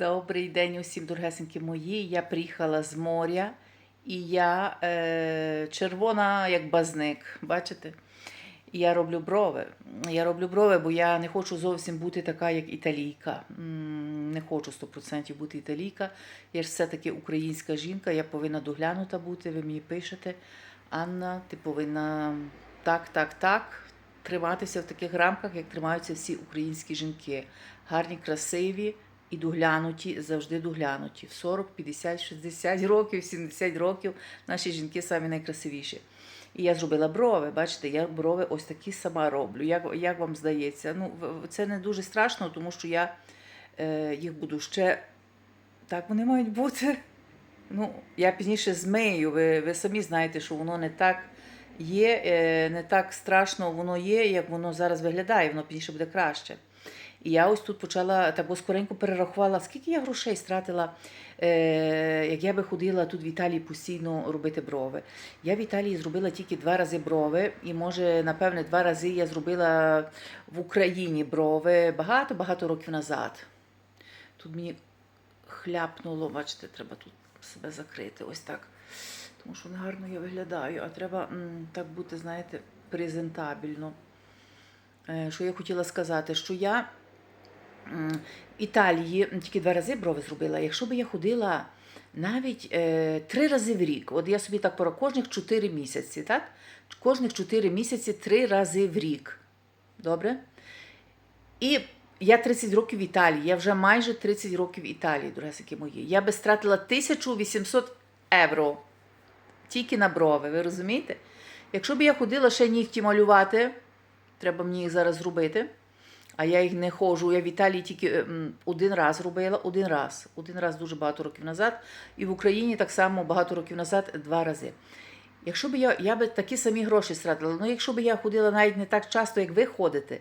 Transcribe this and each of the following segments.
Добрий день усім, дорогесенькі мої. Я приїхала з моря і я е, червона, як базник. Бачите? Я роблю брови. Я роблю брови, бо я не хочу зовсім бути така, як італійка. Не хочу 100% бути італійка. Я ж все-таки українська жінка, я повинна доглянута бути. Ви мені пишете, Анна, ти повинна так, так, так. Триматися в таких рамках, як тримаються всі українські жінки. Гарні, красиві і доглянуті, завжди доглянуті. В 40, 50, 60 років, 70 років наші жінки самі найкрасивіші. І я зробила брови. Бачите, я брови ось такі сама роблю. Як, як вам здається? Ну, це не дуже страшно, тому що я е, їх буду ще. Так вони мають бути. Ну, я пізніше змию. Ви, ви самі знаєте, що воно не так є, е, не так страшно воно є, як воно зараз виглядає, воно пізніше буде краще. І я ось тут почала так скоренько перерахувала, скільки я грошей стратила, е, як я би ходила тут в Італії постійно робити брови. Я в Італії зробила тільки два рази брови, і може, напевне, два рази я зробила в Україні брови багато-багато років назад. Тут мені хляпнуло, бачите, треба тут себе закрити, ось так. Тому що негарно я виглядаю, а треба м, так бути, знаєте, презентабельно. Е, Що я хотіла сказати, що я Італії тільки два рази брови зробила. Якщо б я ходила навіть е, три рази в рік, от я собі так пора кожних чотири місяці, так? Кожних чотири місяці три рази в рік. Добре? І я 30 років в Італії, я вже майже 30 років в Італії, дорогесики мої. Я би стратила 1800 євро тільки на брови, ви розумієте? Якщо б я ходила ще нігті малювати, треба мені їх зараз зробити. А я їх не ходжу. Я в Італії тільки ем, один раз робила, один раз. Один раз дуже багато років назад. І в Україні так само багато років назад два рази. Якщо б я, я би такі самі гроші стратила, ну якщо б я ходила навіть не так часто, як ви ходите,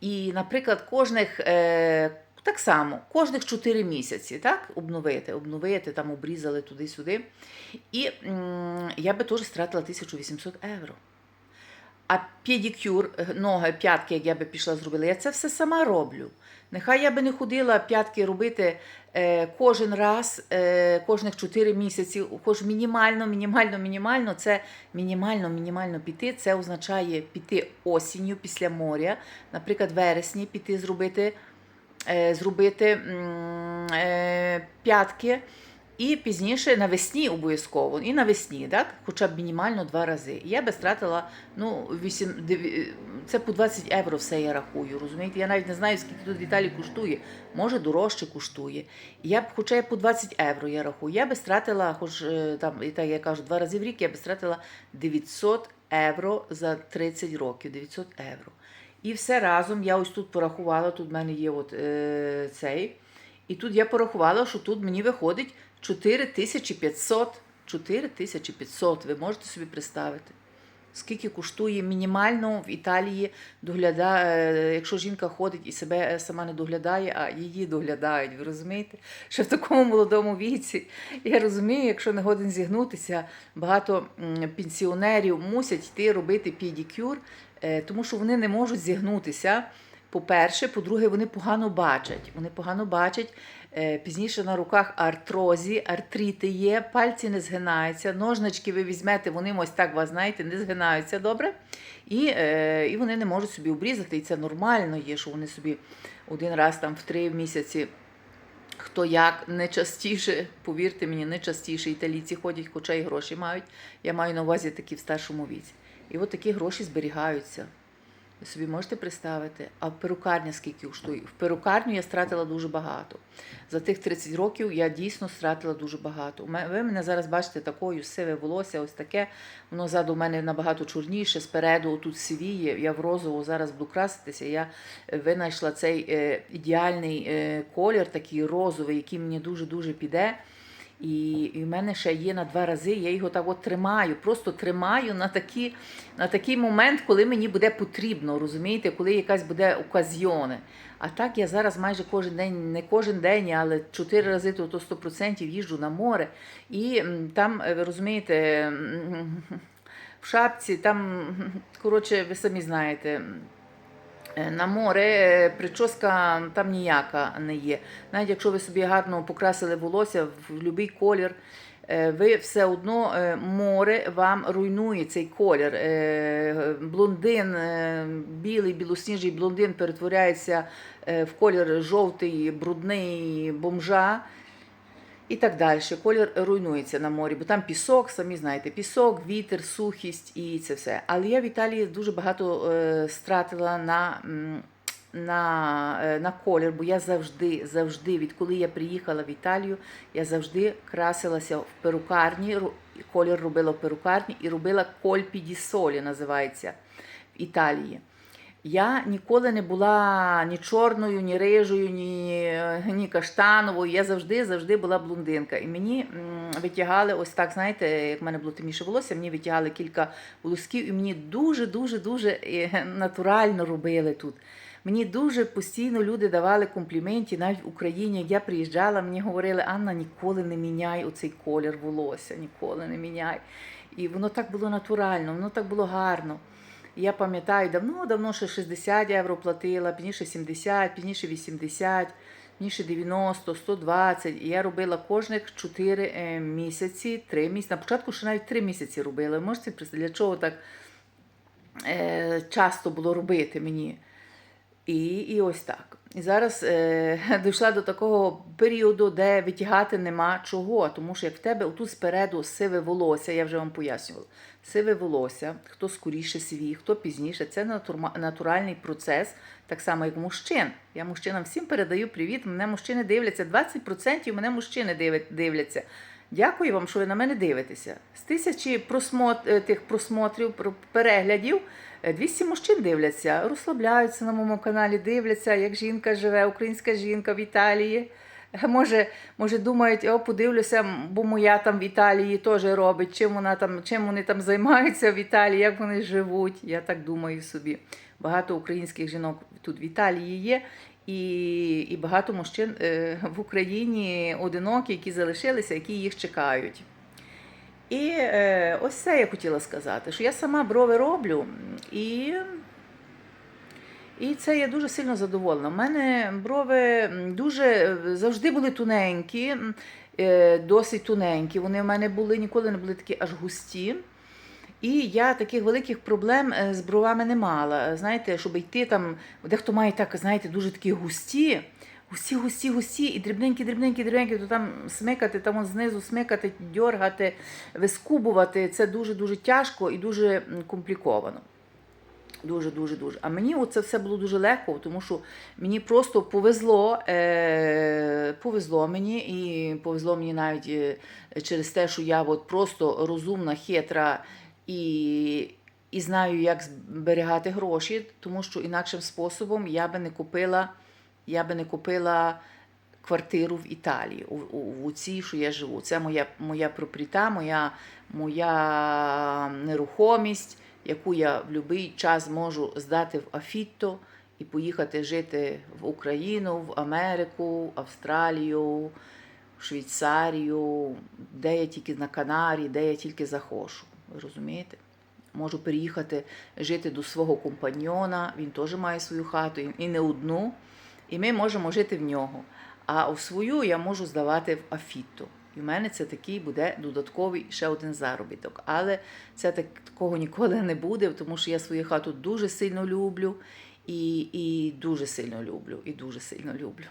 і, наприклад, кожних е, так само, кожних 4 місяці, так, обновити, обновити, там обрізали туди-сюди. І м, я би теж стратила 1800 євро. А педикюр, е, ноги, п'ятки, як я би пішла зробила, я це все сама роблю. Нехай я би не ходила п'ятки робити е, кожен раз, е, кожних 4 місяці, хоч мінімально, мінімально, мінімально, це мінімально, мінімально піти. Це означає піти осінню після моря, наприклад, вересні піти зробити, зробити п'ятки. І пізніше навесні обов'язково, і навесні, так? хоча б мінімально два рази. Я би стратила, ну, 8, дев- це по 20 євро все я рахую, розумієте? Я навіть не знаю, скільки тут в Італії коштує. Може, дорожче коштує. Я б, хоча я по 20 євро я рахую, я би стратила, хоч е, там, і так я кажу, два рази в рік я би стратила 900 євро за 30 років. 900 євро. І все разом я ось тут порахувала, тут в мене є от, е, цей. І тут я порахувала, що тут мені виходить 4500. 4500, ви можете собі представити. Скільки коштує мінімально в Італії доглядає, якщо жінка ходить і себе сама не доглядає, а її доглядають, ви розумієте? Що в такому молодому віці. Я розумію, якщо не годен зігнутися, багато пенсіонерів мусять йти робити педикюр, е, тому що вони не можуть зігнутися. По-перше, по-друге, вони погано бачать. Вони погано бачать. Е, Пізніше на руках артрозі, артрити є, пальці не згинаються, ножнички ви візьмете, вони ось так, вас знаєте, не згинаються добре. І, е, і вони не можуть собі обрізати. І це нормально є, що вони собі один раз там в три місяці. Хто як не частіше, повірте мені, не частіше італійці ходять, хоча й гроші мають. Я маю на увазі такі в старшому віці. І от такі гроші зберігаються. Собі можете представити, а перукарня скільки коштує? В перукарню я стратила дуже багато. За тих 30 років я дійсно стратила дуже багато. Ви мене зараз бачите такою сиве волосся, ось таке. Воно ззаду у мене набагато чорніше, спереду тут сивіє. Я в розову зараз буду краситися. Я е, винайшла цей е, ідеальний е, колір, такий розовий, який мені дуже-дуже піде. І, і в мене ще є на два рази, я його так от тримаю, просто тримаю на, такі, на такий момент, коли мені буде потрібно, розумієте, коли якась буде оказіоне. А так я зараз майже кожен день, не кожен день, але чотири рази то, то 100% їжджу на море. І там, е, ви розумієте, в шапці, там, коротше, ви самі знаєте, На море е, прическа там ніяка не є. Навіть якщо ви собі гарно покрасили волосся в будь-який колір, е, ви все одно е, море вам руйнує цей колір. Е, Блондин, е, білий, білосніжий блондин перетворяється е, в колір жовтий, брудний бомжа. І так далі. Колір руйнується на морі, бо там пісок, самі знаєте, пісок, вітер, сухість і це все. Але я в Італії дуже багато е, стратила на, на, е, на колір, бо я завжди, завжди, відколи я приїхала в Італію, я завжди красилася в перукарні, колір робила в перукарні і робила кольпі ді солі, називається в Італії. Я ніколи не була ні чорною, ні рижою, ні, ні каштановою. Я завжди завжди була блондинка. І мені витягали ось так, знаєте, як в мене було темніше волосся, мені витягали кілька волосків, і мені дуже, дуже, е, натурально робили тут. Мені дуже постійно люди давали компліменти, навіть в Україні, я приїжджала, мені говорили, Анна, ніколи не міняй оцей колір волосся, ніколи не міняй. І воно так було натурально, воно так було гарно. Я пам'ятаю, давно, давно ще 60 євро платила, пізніше 70, пізніше 80, пізніше 90, 120. І я робила кожних 4 місяці, 3 місяці. На початку ще навіть 3 місяці робила. Можете для чого так е, часто було робити мені? І, і ось так. І зараз е, дійшла до такого періоду, де витягати нема чого. Тому що як в тебе отут спереду сиве волосся, я вже вам пояснювала. Сиве волосся, хто скоріше свій, хто пізніше, це натуральний процес, так само як мужчин. Я мужчинам всім передаю привіт. Мене мужчини дивляться. 20% мене мужчини дивляться. Дякую вам, що ви на мене дивитеся. З тисячі просмот... е, тих просмотрів, переглядів, е, 200 мужчин дивляться, розслабляються на моєму каналі, дивляться, як жінка живе, українська жінка в Італії. Може, може думають, о, подивлюся, бо моя там в Італії теж робить, чим вона там, чим вони там займаються в Італії, як вони живуть. Я так думаю собі. Багато українських жінок тут в Італії є, і, і багато мужчин е, в Україні одинокі, які залишилися, які їх чекають. І е, ось це я хотіла сказати, що я сама брови роблю, і, і це я дуже сильно задоволена. У мене брови дуже е, завжди були тоненькі, е, досить тоненькі. Вони в мене були, ніколи не були такі аж густі. І я таких великих проблем е, з бровами не мала. Знаєте, щоб йти там, дехто має так, знаєте, дуже такі густі, густі, густі, густі, і дрібненькі, дрібненькі, дрібненькі, то там смикати, там от знизу смикати, дьоргати, вискубувати. Це дуже-дуже тяжко і дуже компліковано. Дуже, дуже, дуже. А мені це все було дуже легко, тому що мені просто повезло, е, повезло мені, і повезло мені навіть е, через те, що я от просто розумна, хитра і, і знаю, як зберігати гроші, тому що інакшим способом я би не купила, я би не купила квартиру в Італії, у, у, у цій, що я живу. Це моя, моя пропріта, моя, моя нерухомість, яку я в будь-який час можу здати в Афітто і поїхати жити в Україну, в Америку, Австралію, Швейцарію, де я тільки на Канарі, де я тільки захочу. Ви розумієте? Можу переїхати жити до свого компаньйона, він теж має свою хату, і не одну, і ми можемо жити в нього. А у свою я можу здавати в Афіто. І в мене це такий буде додатковий ще один заробіток. Але це так, такого ніколи не буде, тому що я свою хату дуже сильно люблю і, і дуже сильно люблю, і дуже сильно люблю.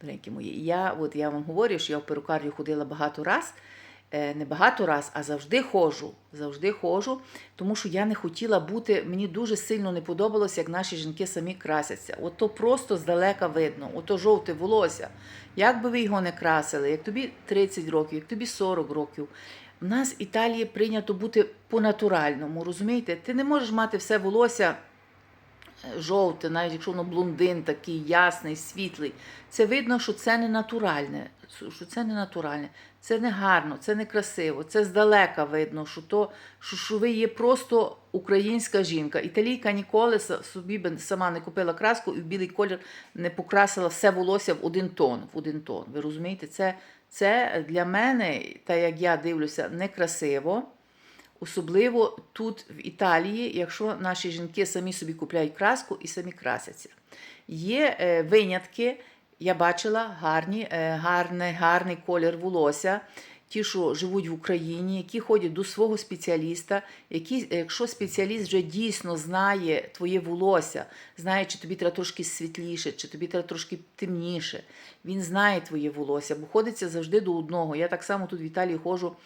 Доренькі мої, я, от я вам говорю, що я в перукарню ходила багато раз. Е, Не багато раз, а завжди ходжу. Завжди ходжу, тому що я не хотіла бути. Мені дуже сильно не подобалося, як наші жінки самі красяться. От то просто здалека видно, ото жовте волосся. Як би ви його не красили, як тобі 30 років, як тобі 40 років. У нас в Італії прийнято бути по-натуральному, розумієте? Ти не можеш мати все волосся е, жовте, навіть якщо воно блондин такий ясний, світлий. Це видно, що це не натуральне. Що це не натуральне, це не гарно, це не красиво, це здалека видно, що то, що, що ви є просто українська жінка. Італійка ніколи собі би сама не купила краску і в білий колір не покрасила все волосся в один тон. В один тон. Ви розумієте, це, це для мене, та як я дивлюся, некрасиво. Особливо тут, в Італії, якщо наші жінки самі собі купляють краску і самі красяться. Є е, винятки, я бачила гарні, е, гарний, гарний колір волосся. Ті, що живуть в Україні, які ходять до свого спеціаліста, які, якщо спеціаліст вже дійсно знає твоє волосся, знає, чи тобі треба трошки світліше, чи тобі треба трошки темніше, він знає твоє волосся, бо ходиться завжди до одного. Я так само тут в Італії ходжу.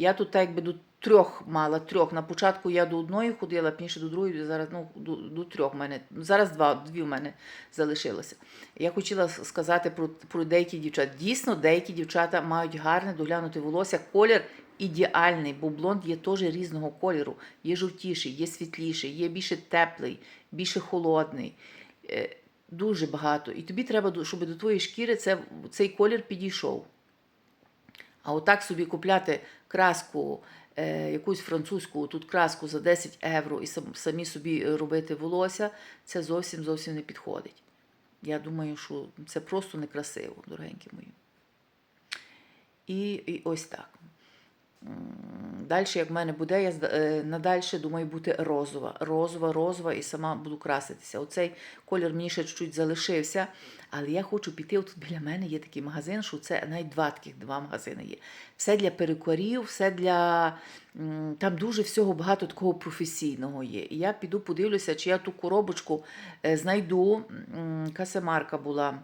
Я тут так якби до трьох мала трьох. На початку я до одної ходила, пізніше до другої, зараз ну, до, до трьох мене. Зараз два, дві в мене залишилося. Я хотіла сказати про, про деякі дівчат. Дійсно, деякі дівчата мають гарне доглянути волосся. Колір ідеальний, бо блонд є теж різного кольору. Є жовтіший, є світліший, є більше теплий, більше холодний. Е, Дуже багато. І тобі треба, щоб до твоєї шкіри це, цей колір підійшов. А отак собі купляти краску, е, якусь французьку тут краску за 10 євро і сам- самі собі робити волосся, це зовсім зовсім не підходить. Я думаю, що це просто некрасиво, дорогенькі мої. І, і ось так. Далі, як в мене буде, я е, надальше думаю бути розова. Розова, розова і сама буду краситися. Оцей колір мені ще чуть-чуть залишився, але я хочу піти. Тут біля мене є такий магазин, що це навіть два таких два магазини є. Все для перукарів, все для. Там дуже всього багато такого професійного є. І я піду подивлюся, чи я ту коробочку е, знайду. М, Яка марка була?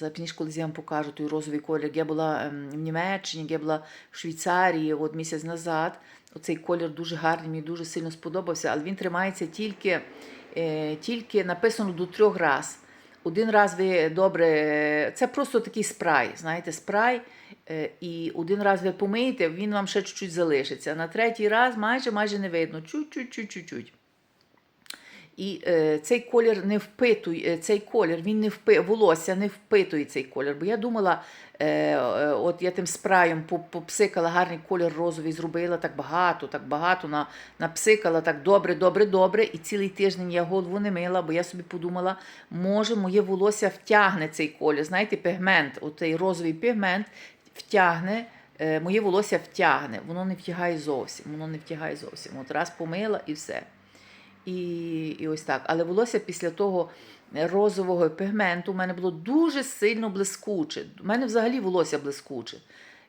Пізніше колись я вам покажу той розовий колір. Я була ем, в Німеччині, я була в Швейцарії от місяць назад. Оцей колір дуже гарний, мені дуже сильно сподобався, але він тримається тільки, е, тільки написано до трьох раз. Один раз ви добре, це просто такий спрай, знаєте, спрай, е, і один раз ви помиєте, він вам ще чуть-чуть залишиться. На третій раз майже майже не видно. Чуть-чуть-чуть-чуть. І е, цей колір не впитує, е, цей колір, він не впи, волосся не впитує цей колір. Бо я думала, е, е, от я тим спраєм попсикала гарний колір розовий, зробила так багато, так багато на, напсикала так добре, добре, добре. І цілий тиждень я голову не мила, бо я собі подумала, може, моє волосся втягне цей колір. Знаєте, пігмент, оцей розовий пігмент втягне. е, Моє волосся втягне, воно не втягає зовсім. Воно не втягає зовсім. От раз помила і все. І, і ось так. Але волосся після того розового пігменту у мене було дуже сильно блискуче. У мене взагалі волосся блискуче.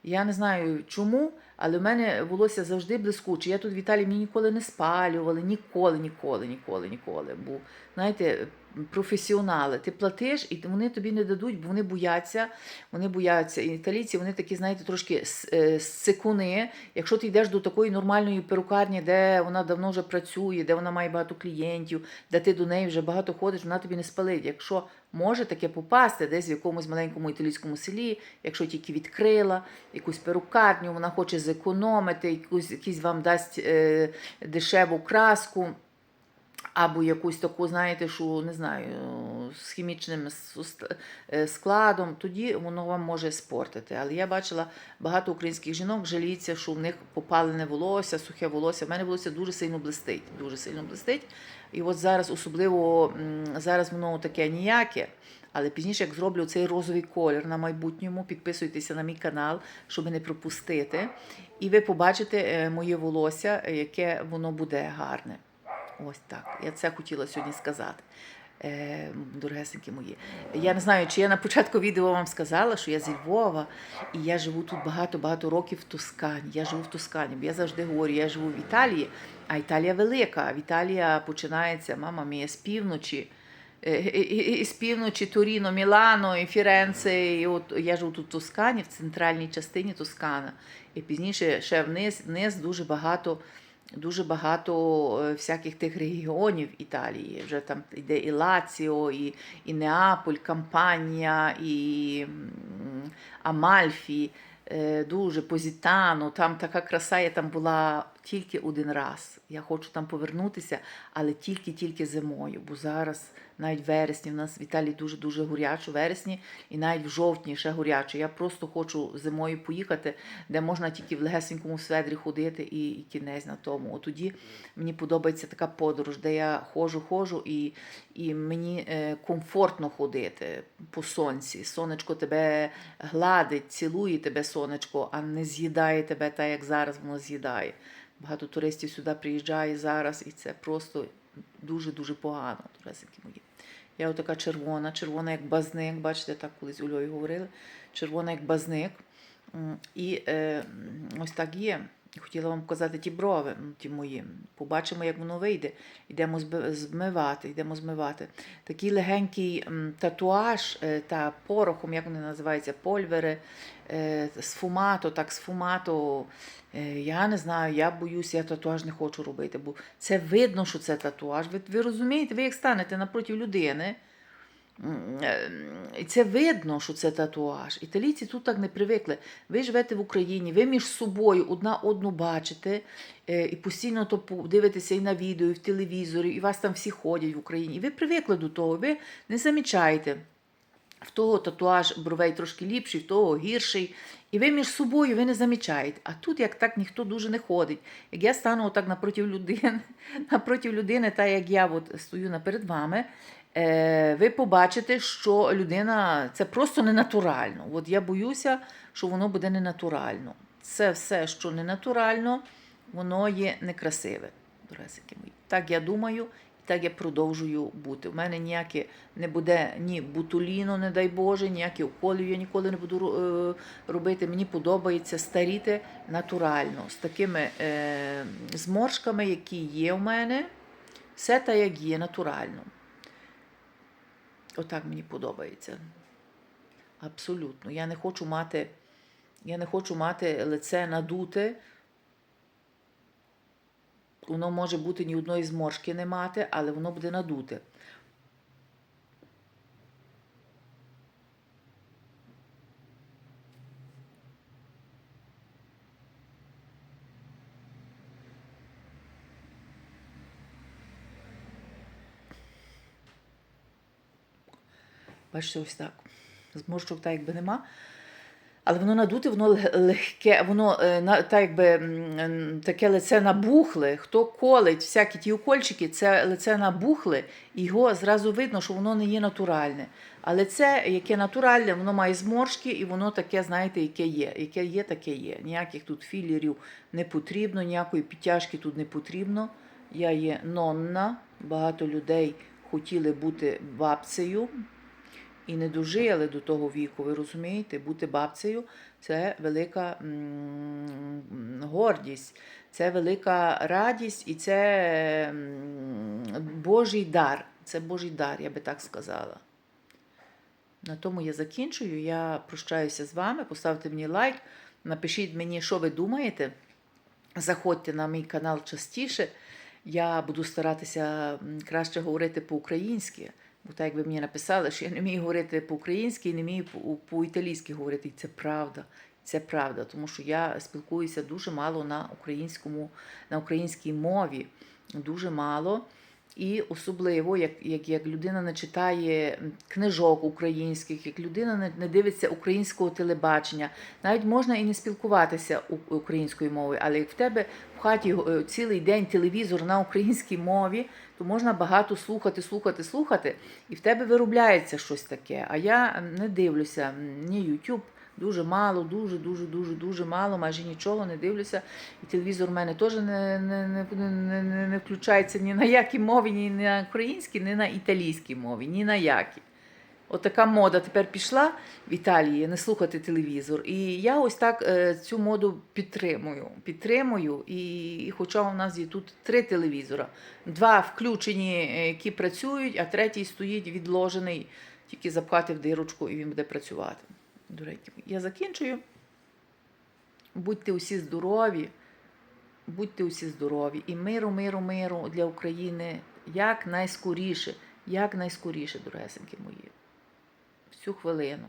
Я не знаю чому, але в мене волосся завжди блискуче. Я тут в Італії мені ніколи не спалювали, ніколи, ніколи, ніколи, ніколи. Бо, знаєте, професіонали, ти платиш, і вони тобі не дадуть, бо вони бояться. Вони бояться. І італійці, вони такі, знаєте, трошки с- е, сикуни. Якщо ти йдеш до такої нормальної перукарні, де вона давно вже працює, де вона має багато клієнтів, де ти до неї вже багато ходиш, вона тобі не спалить. Якщо може таке попасти десь в якомусь маленькому італійському селі, якщо тільки відкрила якусь перукарню, вона хоче зекономити, якусь, якийсь вам дасть е, дешеву краску. Або якусь таку, знаєте, що не знаю, з хімічним е, складом, тоді воно вам може спортити. Але я бачила багато українських жінок жаліться, що в них попалене волосся, сухе волосся. У мене волосся дуже сильно блистить. Дуже сильно блистить. І от зараз, особливо зараз воно таке ніяке. Але пізніше, як зроблю цей розовий колір на майбутньому, підписуйтеся на мій канал, щоб не пропустити. І ви побачите е, моє волосся, е, яке воно буде гарне. Ось так. Я це хотіла сьогодні сказати. Е, дорогесенькі мої. Я не знаю, чи я на початку відео вам сказала, що я зі Львова, і я живу тут багато-багато років в Тоскані. Я живу в Тоскані, бо я завжди говорю, я живу в Італії, а Італія велика. В Італія починається, мама мія, з півночі. Е, і- і- і з півночі Торіно, Мілано, і Фіренце. І от я живу тут в Тоскані, в центральній частині Тоскана. І пізніше ще вниз, вниз дуже багато, дуже багато е, всяких тих регіонів Італії. Вже там йде і Лаціо, і, і Неаполь, Кампанія, і Амальфі. е, Дуже Позітано, там така краса, я там була тільки один раз. Я хочу там повернутися, але тільки-тільки зимою, бо зараз навіть в вересні в нас в Італії дуже-дуже горячо, в вересні і навіть в жовтні ще горячо. Я просто хочу зимою поїхати, де можна тільки в легесенькому сведрі ходити і, і кінець на тому. От тоді мені подобається така подорож, де я ходжу, ходжу, і, і мені е, комфортно ходити по сонці. Сонечко тебе гладить, цілує тебе сонечко, а не з'їдає тебе так, як зараз воно з'їдає. Багато туристів сюди приїжджає зараз, і це просто дуже-дуже погано, туристики мої. Я отака червона, червона як базник, бачите, так колись у Львові говорили. Червона як базник. І е, ось так є. Хотіла вам показати ті брови, ті мої. Побачимо, як воно вийде. Йдемо змивати, йдемо змивати. Такий легенький татуаж е, та порохом, як вони називаються, польвери, е, сфумато, так, сфумато. Е, Я не знаю, я боюся, я татуаж не хочу робити, бо це видно, що це татуаж. Ви, ви розумієте, ви як станете напроти людини. Е, І це видно, що це татуаж. Італійці тут так не привикли. Ви живете в Україні, ви між собою одна одну бачите, е, і постійно то дивитеся і на відео, і в телевізорі, і вас там всі ходять в Україні. І ви привикли до того, ви не замічаєте. В того татуаж бровей трошки ліпший, в того гірший. І ви між собою ви не замічаєте. А тут як так ніхто дуже не ходить. Як я стану отак напроти людини, напроти людини, та як я от стою наперед вами, ви побачите, що людина це просто ненатурально. От я боюся, що воно буде ненатурально. Це все, що ненатурально, воно є некрасиве. Так я думаю, і так я продовжую бути. У мене ніяке не буде ні бутуліну, не дай Боже, ніякі уколів я ніколи не буду е, робити. Мені подобається старіти натурально, з такими е, зморшками, які є у мене. Все так, як є, натурально. Отак мені подобається. Абсолютно. Я не хочу мати, я не хочу мати лице надуте. Воно може бути ні одної зморшки не мати, але воно буде надуте. Бачите, ось так. Зморшок так якби нема. Але воно надуте, воно легке, воно е, так якби таке лице набухле. Хто колить всякі ті укольчики, це лице набухле, і його зразу видно, що воно не є натуральне. Але це, яке натуральне, воно має зморшки, і воно таке, знаєте, яке є. Яке є, таке є. Ніяких тут філерів не потрібно, ніякої підтяжки тут не потрібно. Я є нонна, багато людей хотіли бути бабцею і не дожили до того віку. Ви розумієте, бути бабцею це велика гордість, це велика радість і це Божий дар. Це Божий дар, я би так сказала. На тому я закінчую. Я прощаюся з вами. Поставте мені лайк, напишіть мені, що ви думаєте. Заходьте на мій канал частіше. Я буду старатися краще говорити по-українськи. Бо так як ви мені написали, що я не вмію говорити по-українськи і не вмію по- по-італійськи говорити. І це правда. Це правда, тому що я спілкуюся дуже мало на українському, на українській мові. Дуже мало. І особливо, як, як, як людина не читає книжок українських, як людина не, не дивиться українського телебачення, навіть можна і не спілкуватися українською мовою, але як в тебе в хаті е, цілий день телевізор на українській мові, то можна багато слухати, слухати, слухати, і в тебе виробляється щось таке. А я не дивлюся ні YouTube, дуже мало, дуже, дуже, дуже, дуже мало, майже нічого не дивлюся. І телевізор в мене теж не, не, не, не, не, включається ні на якій мові, ні на українській, ні на італійській мові, ні на якій. Отака мода тепер пішла в Італії не слухати телевізор. І я ось так е, цю моду підтримую. Підтримую. І, і хоча у нас є тут три телевізора: два включені, е, які працюють, а третій стоїть відложений, тільки запхати в дирочку і він буде працювати. До я закінчую. Будьте усі здорові, будьте усі здорові. І миру, миру, миру для України як найскоріше, як найскоріше, дорогесеньки мої. Всю хвилину.